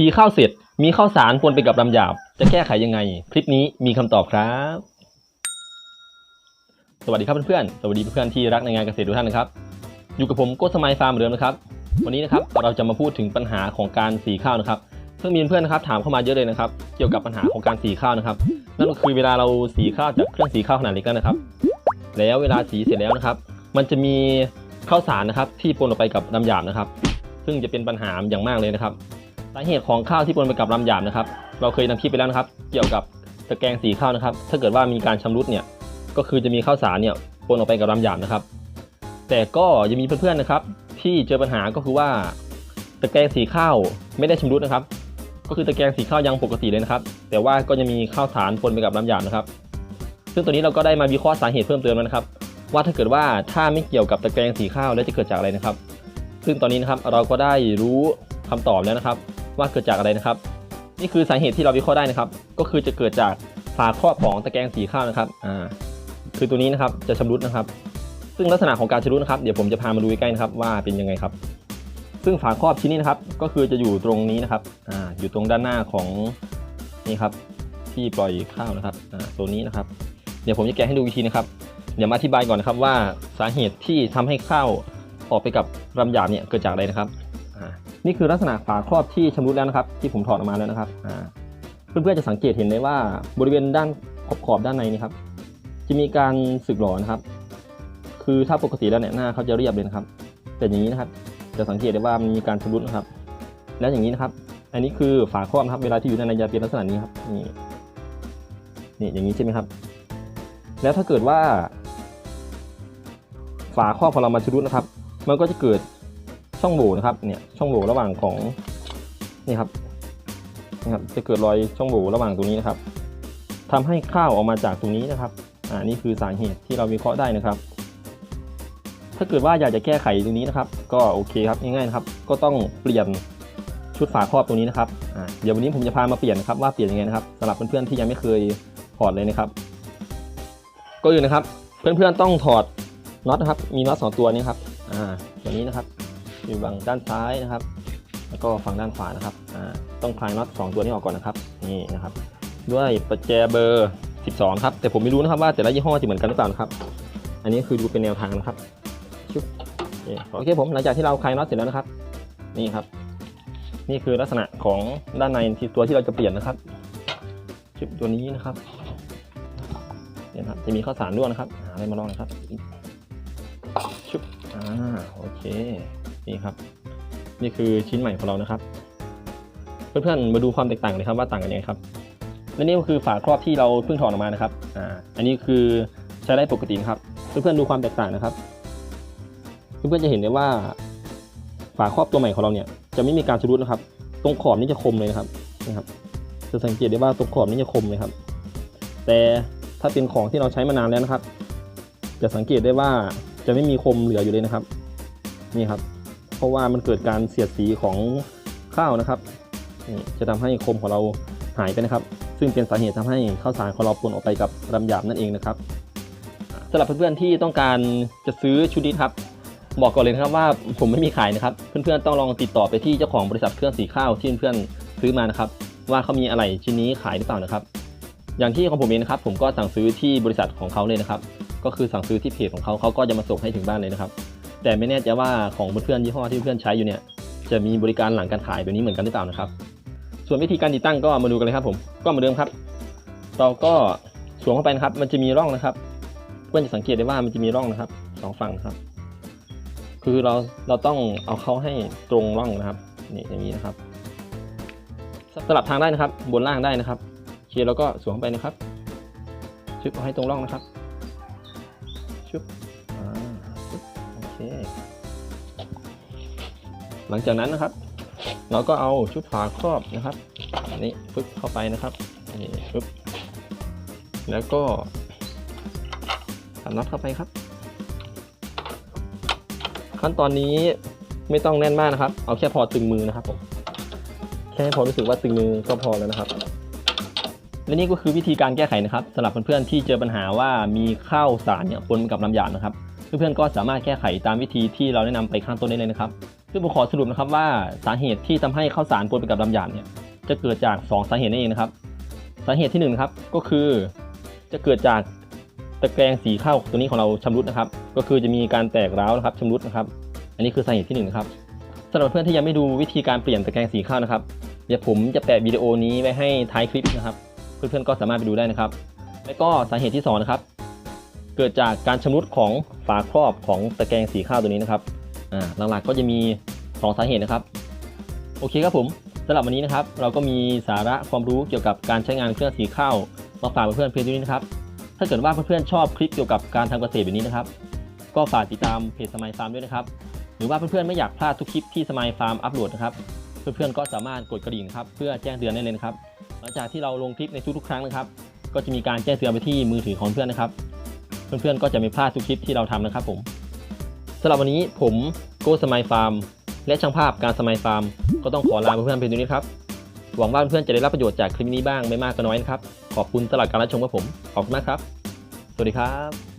สีข้าวเสร็จมีข้าวสารปนไปกับลำหยาบ จะแก้ไขยังไง คลิปนี้มีคำตอบครับ สวัสดีครับเพื่อนๆ สวัสดีเพื่อนๆที่รักในงานเกษตรทุกท่านนะครับ อยู่กับผมโกสมัยฟาร์มเหมือนเดิมนะครับ วันนี้นะครับเราจะมาพูดถึงปัญหาของการสีข้าวนะครับเพิ่งมีเพื่อนนะครับถามเข้ามาเยอะเลยนะครับ เกี่ยวกับปัญหาของการสีข้าวนะครับนั่นก็คือเวลาเราสีข้าวจากเครื่องสีข้าวขนาดเล็กนะครับ แล้วเวลาสีเสร็จแล้วนะครับ มันจะมีข้าวสารนะครับที่ปนออกไปกับลำหยาบนะครับ ซึ่งจะเป็นปัญหาอย่างมากเลยนะครับาเหตุของข้าวที่ปนไปกับลำหยาบนะครับ เราเคยนำคลิปไปแล้วนะครับ เกี่ยวกับตะแกรงสีข้าวนะครับ ถ้าเกิดว่ามีการชำรุดเนี่ย ก็คือจะมีข้าวสารเนี่ยปนออกไปกับลำหยาบนะครับ แต่ก็ยังมีเพื่อนๆนะครับ ที่เจอปัญหาก็คือว่า ตะแกรงสีข้าวไม่ได้ชำรุดนะครับ ก็คือตะแกรงสีข้าวยังปกติเลยนะครับ แต่ว่าก็จะมีข้าวสารปนไปกับลำหยาบนะครับ ซึ่งตัวนี้เราก็ได้มาวิเคราะห์สาเหตุเพิ่มเติมแล้วนะครับ ว่าถ้าเกิดว่าถ้าไม่เกี่ยวกับตะแกรงสีข้าวแล้วจะเกิดจากอะไรนะครับ ซึ่งตอนนี้นะครับเราก็ได้รู้คำตอบแล้วนะครับ ว่าเกิดจากอะไรนะครับ นี่คือสาเหตุที่เราวิเคราะห์ได้นะครับ ก็คือจะเกิดจากฝาครอบของตะแกรงสีข้าวนะครับอ่าคือตัวนี้นะครับจะชำรุดนะครับ ซึ่งลักษณะของการชำรุดนะครับเดี๋ยวผมจะพามาดูใกล้นะครับว่าเป็นยังไงครับ ซึ่งฝาครอบชิ้นนี้นะครับก็คือจะอยู่ตรงนี้นะครับอ่าอยู่ตรงด้านหน้าของนี่ครับที่ปล่อยข้าวนะครับอ่าตัวนี้นะครับ เดี๋ยวผมจะแกะให้ดูวิธีนะครับเดี๋ยวมาอธิบายก่อนนะครับว่าสาเหตุที่ทำให้ข้าวออกไปกับลำหยาบเนี่ยเกิดจากอะไรนะครับ นี่คือลักษณะฝาครอบที่ชำรุดแล้วนะครับ ที่ผมถอดออกมาแล้วนะครับเพื่อนๆจะสังเกตเห็นได้ว่าบริเวณด้านขอบๆด้านในนี่ครับ จะมีการสึกหรอนะครับ คือถ้าปกติแล้วเนี่ยหน้าเขาจะเรียบเลยนะครับ แต่อย่างนี้นะครับ จะสังเกตได้ว่ามันมีการชำรุดนะครับ แล้วอย่างนี้นะครับ อันนี้คือฝาครอบนะครับ เวลาที่อยู่ด้านในจะเป็นลักษณะนี้ครับนี่นี่อย่างนี้ใช่ไหมครับ แล้วถ้าเกิดว่า ฝาครอบของเรามาชำรุดนะครับ มันก็จะเกิด ช่องโหว่นะครับเนี่ยช่องโหว่ระหว่างของนี่ครับนี่ครับจะเกิดรอยช่องโหว่ระหว่างตรงนี้นะครับทำให้ข้าวออกมาจากตรงนี้นะครับอ่านี่คือสาเหตุที่เราวิเคราะห์ได้นะครับ ถ้าเกิดว่าอยากจะแก้ไขตรงนี้นะครับ ก็โอเคครับง่ายๆนะครับ ก็ต้องเปลี่ยนชุดฝาครอบตรงนี้นะครับอ่าเดี๋ยววันนี้ผมจะพามาเปลี่ยนนะครับว่าเปลี่ยนยังไงนะครับสำหรับเพื่อนๆที่ยังไม่เคยถอดเลยนะครับ ก็อื่นนะครับ เพื่อนๆต้องถอดน็อตนะครับ มีน็อตสองตัวนี้ครับอ่าตัวนี้นะครับ อยู่ฝั่งด้านซ้ายนะครับ แล้วก็ฝั่งด้านขวานะครับอ่าต้องคลายน็อตสองตัวนี้ออกก่อนนะครับนี่นะครับ ด้วยประแจเบอร์ 12 ครับ แต่ผมไม่รู้นะครับว่าแต่ละยี่ห้อจะเหมือนกันหรือเปล่านะครับ อันนี้คือดูเป็นแนวทางนะครับชุบโอเคผมหลังจากที่เราคลายน็อตเสร็จแล้วนะครับ นี่ครับ นี่คือลักษณะของด้านในที่ตัวที่เราจะเปลี่ยนนะครับชุบตัวนี้นะครับเนี่ยครับจะมีข้าวสารด้วยนะครับหาอะไรมาลองนะครับชุบอ่าโอเค นี่ครับ นี่คือชิ้นใหม่ของเรานะครับ เพื่อนๆมาดูความแตกต่างเลยครับว่าต่างกันยังไงครับและนี่ก็คือฝาครอบที่เราเพิ่งถอดออกมานะครับอ่าอันนี้คือใช้ได้ปกตินะครับ เพื่อนๆดูความแตกต่างนะครับ เพื่อนๆจะเห็นได้ว่า ฝาครอบตัวใหม่ของเราเนี่ยจะไม่มีการชำรุดนะครับ ตรงขอบนี่จะคมเลยนะครับนะครับ จะสังเกตได้ว่าตรงขอบนี่จะคมเลยครับ แต่ถ้าเป็นของที่เราใช้มานานแล้วนะครับ จะสังเกตได้ว่าจะไม่มีคมเหลืออยู่เลยนะครับ นี่ครับ เพราะว่ามันเกิดการเสียดสีของข้าวนะครับนี่จะทำให้คมของเราหายไปนะครับ ซึ่งเป็นสาเหตุทำให้ข้าวสารของเราปนออกไปกับลำหยาบนั่นเองนะครับสำหรับเพื่อนๆที่ต้องการจะซื้อชุดนี้ครับบอกก่อนเลยนะครับว่าผมไม่มีขายนะครับ เพื่อนๆต้องลองติดต่อไปที่เจ้าของบริษัทเครื่องสีข้าวที่เพื่อนๆซื้อมานะครับ ว่าเขามีอะไรชิ้นนี้ขายหรือเปล่านะครับ อย่างที่ของผมเองนะครับ ผมก็สั่งซื้อที่บริษัทของเขาเลยนะครับ ก็คือสั่งซื้อที่เพจของเขาเขาก็จะมาส่งให้ถึงบ้านเลยนะครับ แต่ไม่แน่ใจว่าของเพื่อนๆยี่ห้อที่เพื่อนใช้อยู่เนี่ยจะมีบริการหลังการขายแบบนี้เหมือนกันหรือเปล่านะครับ ส่วนวิธีการติดตั้งก็มาดูกันเลยครับผมก็เหมือนเดิมครับ เราก็สวมเข้าไปนะครับ มันจะมีร่องนะครับ เพื่อนจะสังเกตได้ว่ามันจะมีร่องนะครับสองฝั่งนะครับ คือเราเราต้องเอาเข้าให้ตรงร่องนะครับนี่อย่างนี้นะครับสลับทางได้นะครับ บนล่างได้นะครับโอเคเราก็สวมเข้าไปนะครับชึบเอาให้ตรงร่องนะครับชึบ เคหลังจากนั้นนะครับ เราก็เอาชุดฝาครอบนะครับนนี้ปึ๊บเข้าไปนะครับนี่ปึ๊บแล้วก็ตัดน็อตเข้าไปครับ ขั้นตอนนี้ไม่ต้องแน่นมากนะครับ เอาแค่พอตึงมือนะครับผมแค่พอรู้สึกว่าตึงมือก็พอแล้วนะครับ และนี่ก็คือวิธีการแก้ไขนะครับสำหรับเพื่อนๆที่เจอปัญหาว่ามีข้าวสารเนี่ยปนกับน้ำหยาบนะครับ เพื่อนๆก็สามารถแก้ไขตามวิธีที่เราแนะนำไปข้างต้นได้เลยนะครับ ซึ่งผมขอสรุปนะครับว่าสาเหตุที่ทำให้ข้าวสารปนไปกับลำหยาดเนี่ยจะเกิดจาก 2 สาเหตุนั่นเองนะครับ สาเหตุที่1นะครับก็คือจะเกิดจากตะแกรงสีข้าวตัวนี้ของเราชำรุดนะครับ ก็คือจะมีการแตกร้าวนะครับชำรุดนะครับ อันนี้คือสาเหตุที่หนึ่งนะครับสำหรับเพื่อนที่ยังไม่ดูวิธีการเปลี่ยนตะแกรงสีข้าวนะครับเดี๋ยวผมจะแปะวิดีโอนี้ไว้ให้ท้ายคลิปนะครับ เพื่อนๆก็สามารถไปดูได้นะครับ แล้วก็สาเหตุที่สองนะครับ เกิดจากการชำรุดของฝาครอบของตะแกรงสีข้าวตัวนี้นะครับอ่าหลักๆก็จะมี 2 สาเหตุนะครับ โอเคครับผมสำหรับวันนี้นะครับ เราก็มีสาระความรู้เกี่ยวกับการใช้งานเครื่องสีข้าวมาฝากเพื่อนๆเพียงเท่านี้นะครับ ถ้าเกิดว่าเพื่อนๆชอบคลิปเกี่ยวกับการทำเกษตรแบบนี้นะครับ ก็ฝากติดตามเพจสมัยฟาร์มด้วยนะครับ หรือว่าเพื่อนๆไม่อยากพลาดทุกคลิปที่สมัยฟาร์มอัปโหลดนะครับ เพื่อนๆก็สามารถกดกระดิ่งครับเพื่อแจ้งเตือนได้เลยนะครับ หลังจากที่เราลงคลิปในทุกๆครั้งนะครับ ก็จะมีการแจ้งเตือนไปที่มือถือของเพื่อนนะครับ เพื่อนๆก็จะไม่พลาดทุกคลิปที่เราทำนะครับผมสำหรับวันนี้ผมโก้สมัยฟาร์มและช่างภาพการสมัยฟาร์ม ก็ต้องขอลาเพื่อนๆเพียงเท่านี้ครับหวังว่าเพื่อนๆจะได้รับประโยชน์จากคลิปนี้บ้างไม่มากก็น้อยนะครับ ขอบคุณตลอดการรับชมครับผมขอบคุณมากครับ สวัสดีครับ